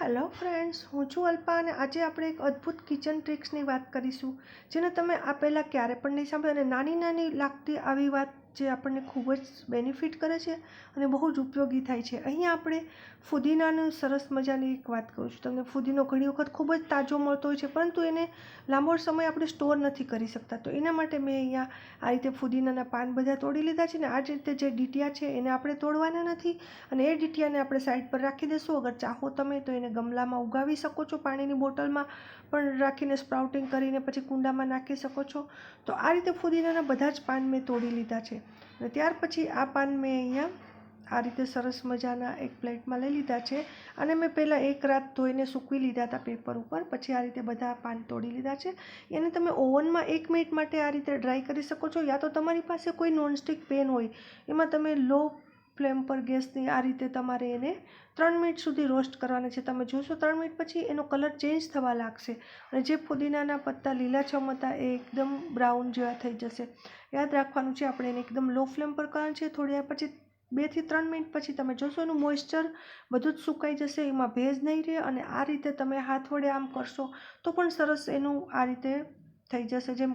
Hello friends હું છું અલ્પા અને આજે આપણે એક અદ્ભુત કિચન ટ્રિક્સની વાત કરીશું, જેને તમે આ પહેલાં ક્યારે પણ નહીં સાંભળ્યું અને નાની નાની લાગતી આવી વાત જે આપણને ખૂબ જ બેનિફિટ કરે છે અને બહુ જ ઉપયોગી થાય છે. અહીંયા આપણે ફુદીનાનું સરસ મજાની એક વાત કહું છું. તમને ફુદીનો ઘણી વખત ખૂબ જ તાજો મળતો હોય છે, પરંતુ એને લાંબો સમય આપણે સ્ટોર નથી કરી શકતા. તો એના માટે મેં અહીંયા આ રીતે ફુદીનાના પાન બધા તોડી લીધા છે ને આ જ રીતે જે ડીટિયા છે એને આપણે તોડવાના નથી અને એ ડીટિયાને આપણે સાઈડ પર રાખી દઈશું. અગર ચાહો તમે તો એને ગમલામાં ઉગાવી શકો છો, પાણીની બોટલમાં પણ રાખીને સ્પ્રાઉટિંગ કરીને પછી કુંડામાં નાખી શકો છો. તો આ રીતે ફુદીનાના બધા જ પાન મેં તોડી લીધા છે. અને ત્યાર પછી આ પાન મેં અહીંયા આ રીતે સરસ મજાના એક પ્લેટમાં લઈ લીધા છે. અને મેં પહેલાં એક રાત ધોઈને સૂકવી લીધા હતા પેપર ઉપર, પછી આ રીતે બધા પાન તોડી લીધા છે. એને તમે ઓવનમાં એક મિનિટ માટે આ રીતે ડ્રાય કરી શકો છો, યા તો તમારી પાસે કોઈ નોનસ્ટિક પેન હોય, એમાં તમે લો ફ્લેમ પર ગેસની આ રીતે તમારે એને ત્રણ મિનિટ સુધી રોસ્ટ કરવાના છે. તમે જોશો ત્રણ મિનિટ પછી એનો કલર ચેન્જ થવા લાગશે અને જે ફુદીનાના પત્તા લીલાછમ હતા એ એકદમ બ્રાઉન જેવા થઈ જશે. યાદ રાખવાનું છે આપણે એને એકદમ લો ફ્લેમ પર કરવાનું છે. થોડી વાર પછી બેથી ત્રણ મિનિટ પછી તમે જોશો એનું મોઇશ્ચર બધું જ સુકાઈ જશે, એમાં ભેજ નહીં રહે અને આ રીતે તમે હાથ વડે આમ કરશો તો પણ સરસ એનું આ રીતે થઈ જશે. જેમ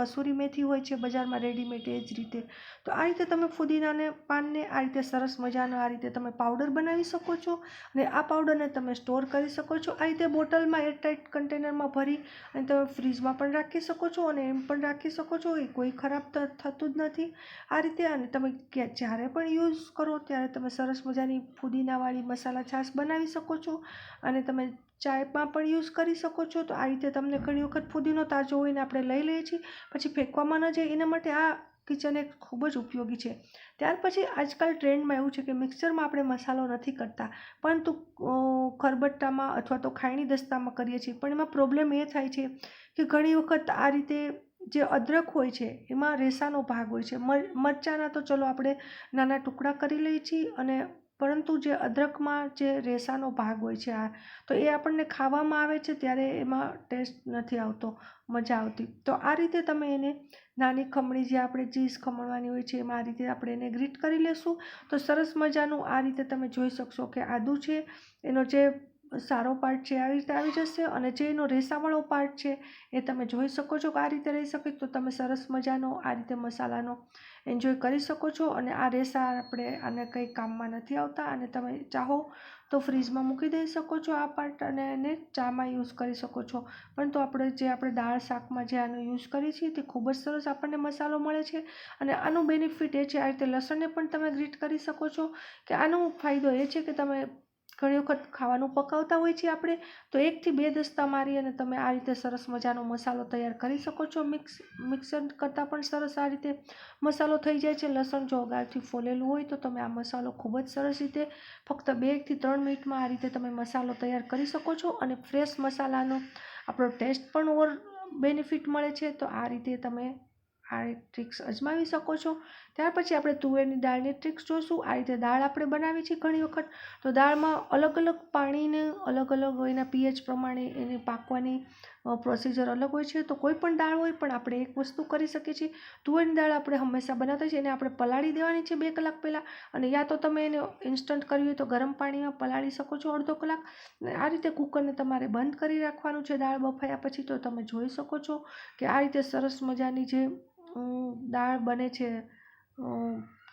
કસૂરી મેથી હોય છે બજારમાં રેડીમેડ એ જ રીતે. તો આ રીતે તમે ફુદીનાને, પાનને આ રીતે સરસ મજાનો આ રીતે તમે પાવડર બનાવી શકો છો અને આ પાવડરને તમે સ્ટોર કરી શકો છો. આ રીતે બોટલમાં એરટાઇટ કન્ટેનરમાં ભરી અને તમે ફ્રીજમાં પણ રાખી શકો છો અને એમ પણ રાખી શકો છો એ કોઈ ખરાબ થતું જ નથી. આ રીતે અને તમે જ્યારે પણ યુઝ કરો ત્યારે તમે સરસ મજાની ફુદીનાવાળી મસાલા છાશ બનાવી શકો છો અને તમે ચાયમાં પણ યુઝ કરી શકો છો. તો આ રીતે તમને ઘણી વખત ફુદીનો તાજો હોઈને આપણે લઈ લઈએ છીએ. પછી ફેંકવામાં ન જાય, એના માટે આ કિચન એક ખૂબ જ ઉપયોગી છે. ત્યાર પછી આજકાલ ટ્રેન્ડમાં એવું છે કે મિક્સરમાં આપણે મસાલો નથી કરતા. પરંતુ ખરબટ્ટામાં અથવા તો ખાયણી દસ્તામાં કરીએ છીએ. પણ એમાં પ્રોબ્લેમ એ થાય છે કે ઘણી વખત આ રીતે જે અદરક હોય છે, એમાં રેસાનો ભાગ હોય છે. મરચાંના તો ચલો આપણે નાના ટુકડા કરી લઈએ છીએ અને પરંતુ જે અદરકમાં જે રેસાનો ભાગ હોય છે આ, તો એ આપણને ખાવામાં આવે છે ત્યારે એમાં ટેસ્ટ નથી આવતો, મજા આવતી. તો આ રીતે તમે એને નાની ખમણી જે આપણે ચીઝ ખમણવાની હોય છે એમાં આ રીતે આપણે એને ગ્રીટ કરી લેશું. તો સરસ મજાનું આ રીતે તમે જોઈ શકશો કે આદું છે, એનો જે સારો પાર્ટ છે, આવી રીતે આવી જશે અને જે એનો રેસાવાળો પાર્ટ છે એ તમે જોઈ શકો છો કે આ રીતે રહી શકે તો તમે સરસ મજાનો આ રીતે મસાલાનો એન્જોય કરી શકો છો અને આ રેસા આપણે આને કંઈ કામમાં નથી આવતા અને તમે ચાહો તો ફ્રીજમાં મૂકી દઈ શકો છો આ પાર્ટ અને એને ચામાં યુઝ કરી શકો છો. પરંતુ આપણે જે આપણે દાળ શાકમાં જે આનો યુઝ કરીએ છીએ તે ખૂબ જ સરસ આપણને મસાલો મળે છે અને આનું બેનિફિટ એ છે, આ રીતે લસણને પણ તમે ગ્રીટ કરી શકો છો કે આનો ફાયદો એ છે કે તમે ઘણી વખત ખાવાનું પકાવતા હોય છે આપણે, તો એકથી બે દસ્તા મારી અને તમે આ રીતે સરસ મજાનો મસાલો તૈયાર કરી શકો છો. મિક્સ, મિક્સર કરતાં પણ સરસ આ રીતે મસાલો થઈ જાય છે. લસણ જો અગાઉથી ફોલેલું હોય તો તમે આ મસાલો ખૂબ જ સરસ રીતે ફક્ત બેથી ત્રણ મિનિટમાં આ રીતે તમે મસાલો તૈયાર કરી શકો છો અને ફ્રેશ મસાલાનો આપણો ટેસ્ટ પણ ઓર બેનિફિટ મળે છે. તો આ રીતે તમે આ ટ્રિક્સ અજમાવી શકો છો. ત્યાર પછી આપણે તુવેરની દાળની ટ્રિક્સ જોઈશું આ રીતે દાળ આપણે બનાવી છે ઘણી વખત. તો દાળમાં અલગ અલગ પાણીને અલગ અલગ એના પીએચ પ્રમાણે એને પાકવાની પ્રોસિજર અલગ હોય છે. તો કોઈ પણ દાળ હોય પણ આપણે એક વસ્તુ કરી શકીએ છીએ. તુવેરની દાળ આપણે હંમેશા બનાવતા છીએ એને આપણે પલાળી દેવાની છે બે કલાક પહેલાં. અને યા તો તમે એને ઇન્સ્ટન્ટ કરવી હોય તો ગરમ પાણીમાં પલાળી શકો છો અડધો કલાક. આ રીતે કુકરને તમારે બંધ કરી રાખવાનું છે દાળ બફાયા પછી. તો તમે જોઈ શકો છો કે આ રીતે સરસ મજાની જે દાળ બને છે.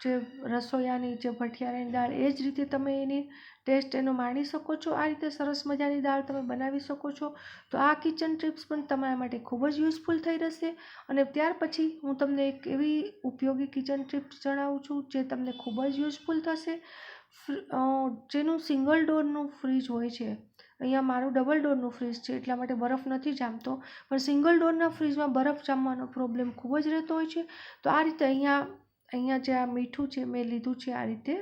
જે રસોઈયાની જે ભઠિયારાની દાળ, એ જ રીતે તમે એની ટેસ્ટ એનો માણી શકો છો. આ રીતે સરસ મજાની દાળ તમે બનાવી શકો છો. તો આ કિચન ટિપ્સ પણ તમારા માટે ખૂબ જ યુઝફુલ થઈ રહેશે. અને ત્યાર પછી હું તમને એક એવી ઉપયોગી કિચન ટિપ્સ જણાવું છું, જે તમને ખૂબ જ યુઝફુલ થશે. જેનું સિંગલ ડોરનું ફ્રીજ હોય છે. અહીંયા મારું ડબલ ડોરનું ફ્રીજ છે, એટલા માટે બરફ નથી જામતો. પણ સિંગલ ડોરના ફ્રીજમાં બરફ જામવાનો પ્રોબ્લેમ ખૂબ જ રહેતો હોય છે. તો આ રીતે અહીંયા અહીંયા જે આ મીઠું છે, મેં લીધું છે આ રીતે,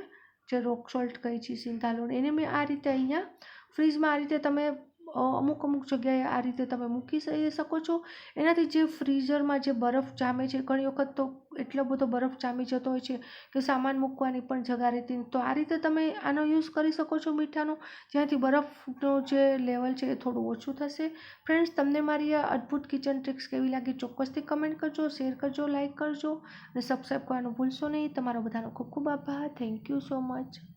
જે રોક સોલ્ટ કહી છે સિંધાલોણ એને મેં આ રીતે અહીંયા ફ્રીજમાં આ રીતે તમે અમુક અમુક જગ્યાએ આ રીતે તમે મૂકી શકો છો. એનાથી જે ફ્રીઝરમાં જે બરફ જામે છે, ઘણી વખત તો એટલો બધો બરફ જામી જતો હોય છે કે સામાન મૂકવાની પણ જગા રહેતી તો આ રીતે તમે આનો યુઝ કરી શકો છો મીઠાનો. જ્યાંથી બરફનો જે લેવલ છે એ થોડું ઓછું થશે. ફ્રેન્ડ્સ, તમને મારી આ અદ્ભુત કિચન ટ્રિક્સ કેવી લાગી ચોક્કસથી કમેન્ટ કરજો, શેર કરજો લાઇક કરજો અને સબસ્ક્રાઈબ કરવાનું ભૂલશો નહીં. તમારો બધાનો ખૂબ ખૂબ આભાર. Thank you so much.